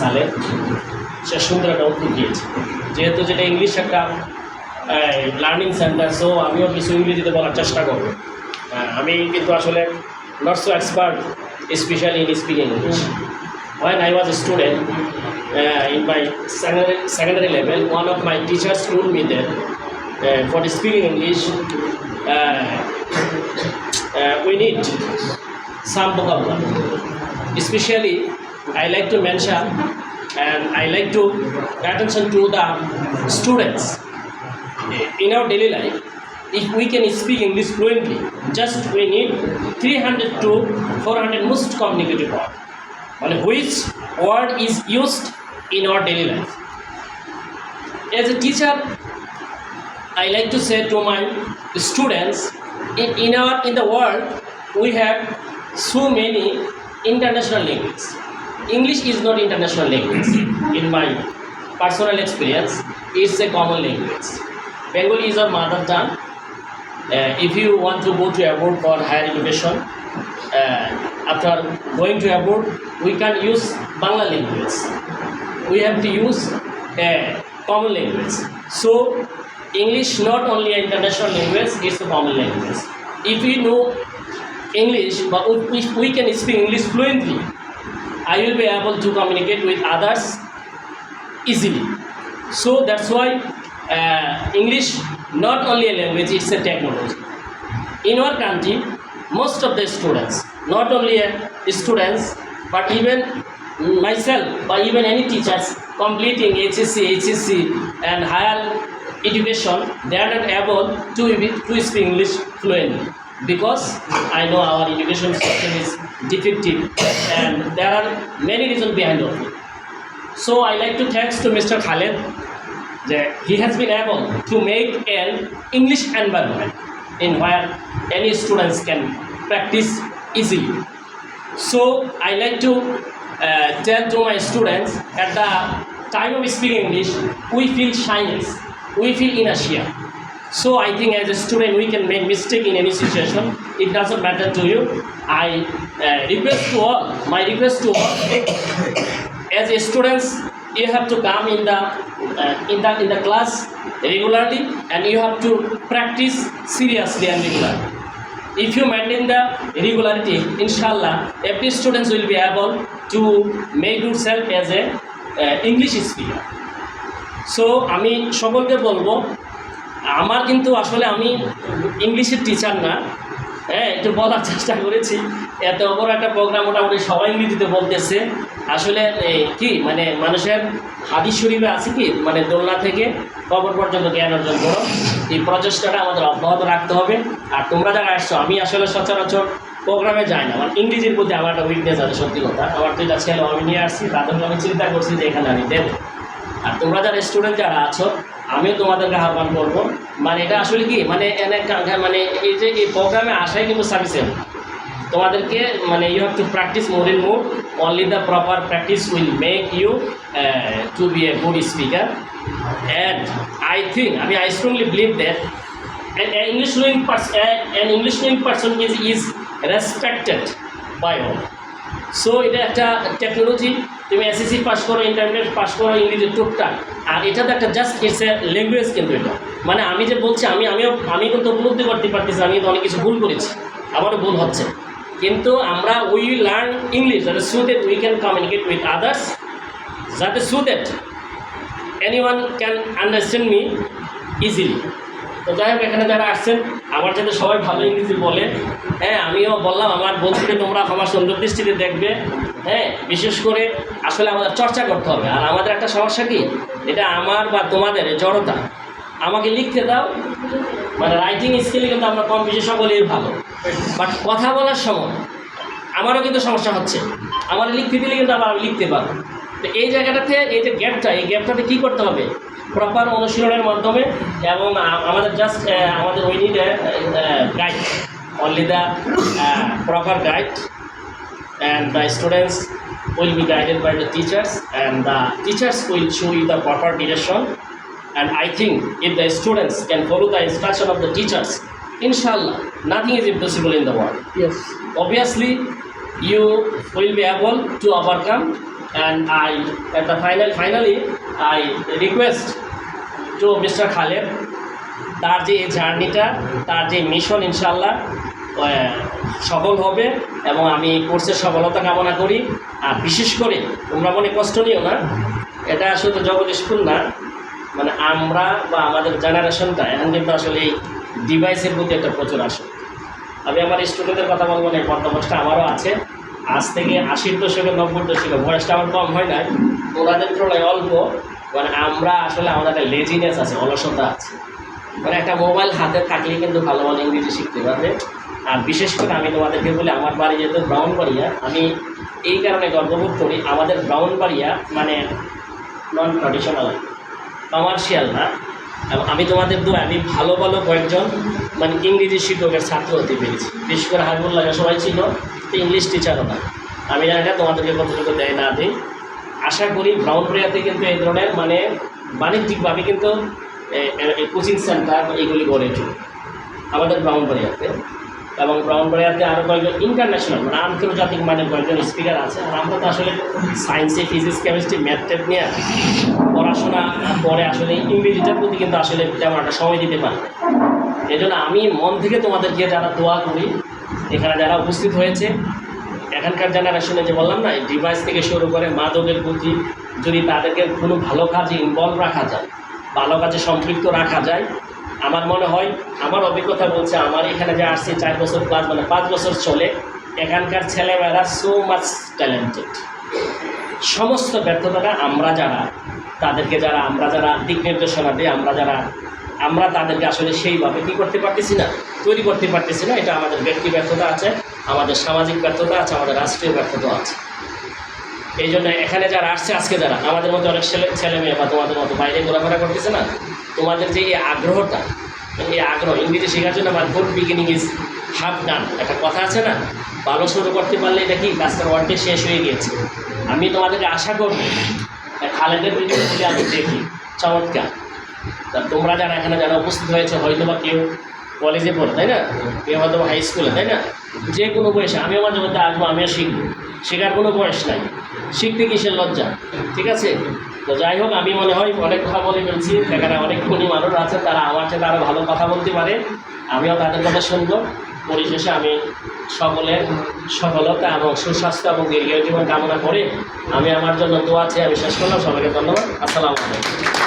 সালে সুন্দর একটা উত্তর দিয়েছে। যেহেতু যেটা ইংলিশ একটা লার্নিং সেন্টার সো আমিও কিছু ইংরেজিতে বলার চেষ্টা করব। আমি কিন্তু আসলে not expert specially speaking English when I was student in my secondary secondary level one of my teacher school মিদের for speaking English we need some specially I like to mention and I like to pay attention to the students in our daily life. If we can speak English fluently, just we need 300 to 400 most communicative word. On which word is used in our daily life. As a teacher, I like to say to my students, in, in our in the world we have so many international languages. English is not international language. In my personal experience, it's a common language. Bengali is our mother tongue. Uh, if you want to go to abroad for higher education, uh, after going to abroad, we can use Bangla language. We have to use a common language. So, English not only an international language, it's a common language. If we know English, but if we can speak English fluently, I will be able to communicate with others easily. So that's why uh, English not only a language, it's a technology. In our country, most of the students, not only uh, students, but even myself, or even any teachers completing HSC, HSC, and higher education, they are not able to, to speak English fluently because I know our education system is defective and there are many reasons behind it. So I like to thanks to Mr. Khaled that he has been able to make an English environment in where any students can practice easily. So I like to uh, tell to my students at the time of speaking English, we feel shyness, we feel inertia. So I think as a student we can make mistake in any situation. It doesn't matter to you. I uh, request to all, my request to all, as a students you have to come in the uh, in the in the class regularly and you have to practice seriously and regularly if you maintain the regularity inshallah every students will be able to make yourself as a uh, english speaker so আমি সকলকে বলব আমার কিন্তু আসলে আমি ইংলিশের teacher না। হ্যাঁ একটু বলার চেষ্টা করেছি। এত বড় একটা প্রোগ্রাম মোটামুটি সবাই ইংরেজিতে বলতেছে। আসলে কি মানে মানুষের হাদিস শরীফে আছে কি? মানে দোলনা থেকে কবর পর্যন্ত জ্ঞান অর্জন করো। এই প্রচেষ্টাটা আমাদের অব্যাহত রাখতে হবে। আর তোমরা যারা আসছো, আমি আসলে সচরাচর প্রোগ্রামে যাই না। আমার ইংরেজির প্রতি আমার একটা উইকনেস আছে, সত্যি কথা। আমার দুইটা ছেলে, আমি নিয়ে আসছি। তাদেরকে আমি চিন্তা করছি যে এখানে আমি দেবো। আর তোমরা যারা স্টুডেন্ট যারা আছো আমিও তোমাদেরকে আহ্বান করব। মানে এটা আসলে কি মানে মানে এই যে এই প্রোগ্রামে আসাই কিন্তু সাফিসিয়েন্ট তোমাদেরকে মানে you have to practice more in more only the proper practice will make you to be a good speaker and I think আমি I strongly believe that an English knowing person, an English knowing person is, is respected. So এটা একটা technology তুমি SSC pass করো intermediate pass করো, ইংরেজি টুকটাক। আর এটা তো একটা জাস্ট ইটস এ ল্যাঙ্গুয়েজ কিন্তু এটা। মানে আমি যে বলছি, আমি, আমিও, আমি কিন্তু উপলব্ধি করতে পারতেছি, আমি অনেক কিছু ভুল করেছি, আমারও ভুল হচ্ছে। কিন্তু আমরা উই লার্ন ইংলিশ যাতে so that we can communicate with others যাতে so that anyone can understand me easily তো যাই হোক, এখানে যারা আসছেন, আমার যাতে সবাই ভালো ইংরেজি বলে হ্যাঁ আমিও বললাম, আমার বন্ধুকে তোমরা আমার সুন্দর দৃষ্টিতে দেখবে হ্যাঁ বিশেষ করে আসলে আমাদের চর্চা করতে হবে। আর আমাদের একটা সমস্যা কি? এটা আমার বা তোমাদের জড়তা। আমাকে লিখতে দাও মানে রাইটিং স্কিলে কিন্তু আমরা কম বেশি সকলেই ভালো। বাট কথা বলার সময় আমারও কিন্তু সমস্যা হচ্ছে। আমার লিখতে দিলে কিন্তু আবার আমি লিখতে পারব। তো এই জায়গাটাতে এই যে গ্যাপটা এই গ্যাপটাতে কী করতে হবে? প্রপার অনুশীলনের মাধ্যমে এবং আমাদের জাস্ট আমাদের ওই নিডে guide only the proper guide and the students will be guided by the teachers and the teachers will show you the proper direction and I think if the students can follow the instruction of the teachers ইনশাল্লাহ nothing is impossible in the world yes obviously you will be able to overcome and I, at the final, finally, I request to Mr. Khaled, তার যে জার্নিটা তার যে mission ইনশাল্লাহ সফল হবে এবং আমি কোর্সের সফলতা কামনা করি। আর বিশেষ করে, তোমরা মনে কষ্ট নিও না, এটা আসলে জগদীশপুর না। মানে আমরা বা আমাদের জেনারেশনটা এখন কিন্তু আসলে এই ডিভাইসের প্রতি একটা প্রচুর আসে আমি আমার স্টুডেন্টের কথা বলব না বর্তমানটা আমারও আছে। আজ থেকে আশির দশকে, নব্বই দশকে বয়সটা আমার কম হয় নাই। ওনাদের তুলনায় অল্প মানে আমরা আসলে আমাদের একটা লেজিনেস আছে, অলসতা আছে। মানে একটা মোবাইল হাতে থাকলে কিন্তু ভালো ভালো ইংরেজি শিখতে পারবে। আর বিশেষ করে আমি তোমাদেরকে বলি, আমার বাড়ি যেহেতু ব্রাউনবাড়িয়া, আমি এই কারণে গর্ববোধ করি, আমাদের ব্রাউনবাড়িয়া মানে নন ট্রাডিশনাল কমার্শিয়াল না আমি তোমাদের দু আমি ভালো ভালো কয়েকজন মানে ইংরেজি শিক্ষকের ছাত্র হতে পেরেছি। বিশেষ করে হাবিবুল্লাহ সবাই ছিল ইংলিশ টিচারও না। আমি জানি না তোমাদেরকে কতটুকু দেয় না দিই আশা করি ব্রাউনবাড়িয়াতে কিন্তু এই ধরনের মানে বাণিজ্যিকভাবে কিন্তু কোচিং সেন্টার এইগুলি গড়ে উঠবে আমাদের ব্রাউনবাড়িয়াতে এবং ব্রাউনবাড়িয়াতে আরও কয়েকজন ইন্টারন্যাশনাল মানে আন্তর্জাতিক মানের কয়েকজন স্পিকার আছে। আর আমরা তো আসলে সায়েন্সে ফিজিক্স কেমিস্ট্রি ম্যাথ ট্যাথ নিয়ে পড়াশোনা, পরে আসলে ইংরেজিটার প্রতি কিন্তু আসলে তেমন একটা সময় দিতে পারি না। এই জন্য আমি মন থেকে তোমাদেরকে যারা দোয়া করি, এখানে যারা উপস্থিত হয়েছে, এখানকার জেনারেশনে যে বললাম না ডিভাইস থেকে শুরু করে মাদকের প্রতি যদি তাদেরকে কোনো ভালো কাজে ইনভলভ রাখা যায়, ভালো কাজে সম্পৃক্ত রাখা যায়, আমার মনে হয়, আমার অভিজ্ঞতা বলছে আমার এখানে যে আসছে চার বছর প্লাস মানে পাঁচ বছর চলে, এখানকার ছেলেমেয়েরা সো মাচ ট্যালেন্টেড সমস্ত ব্যর্থতাটা আমরা যারা, তাদেরকে যারা, আমরা যারা দিক নির্দেশনা দিই, আমরা যারা আমরা তাদেরকে আসলে সেইভাবে কী করতে পারতেছি না, তৈরি করতে পারতেছি না, এটা আমাদের ব্যক্তি ব্যর্থতা আছে, আমাদের সামাজিক ব্যর্থতা আছে, আমাদের রাষ্ট্রীয় ব্যর্থতা আছে। এই জন্য এখানে যারা আসছে, আজকে যারা, আমাদের মধ্যে অনেক ছেলে ছেলে মেয়ে বা তোমাদের মতো বাইরে ঘোরাফেরা করতেছে না, তোমাদের যে এই আগ্রহটা, এই আগ্রহ, ইংরেজি শেখার জন্য আমার good beginning is half done একটা কথা আছে না, ভালো শুরু করতে পারলে এটা কি? কাজটার ওয়ার্ডে শেষ হয়ে গিয়েছে। আমি তোমাদেরকে আশা করব, খালেদের ভিডিওগুলি আমি দেখি, চমৎকার। তা তোমরা যারা এখানে যারা উপস্থিত হয়েছে হয়তো বা কেউ কলেজে পড়ে, তাই না? কেউ হয়তো হাই স্কুলে তাই না? যে কোনো বয়সে আমিও মাঝে মধ্যে আসব আমিও শিখব। শেখার কোনো বয়স নাই। শিখতে কিসের লজ্জা? ঠিক আছে? তো যাই হোক, আমি মনে হয় অনেক কথা বলে ফেলছি। এখানে অনেক গুণী মানুষ আছে, তারা আমার সাথে আরও ভালো কথা বলতে পারে। আমিও তাদের কথা শুনব। পরিশেষে আমি সকলের সফলতা এবং সুস্বাস্থ্য এবং দীর্ঘ জীবন কামনা করে আমি আমার জন্য দোয়া আছে আমি শেষ করলাম। সবাইকে ধন্যবাদ। আসসালামু আলাইকুম।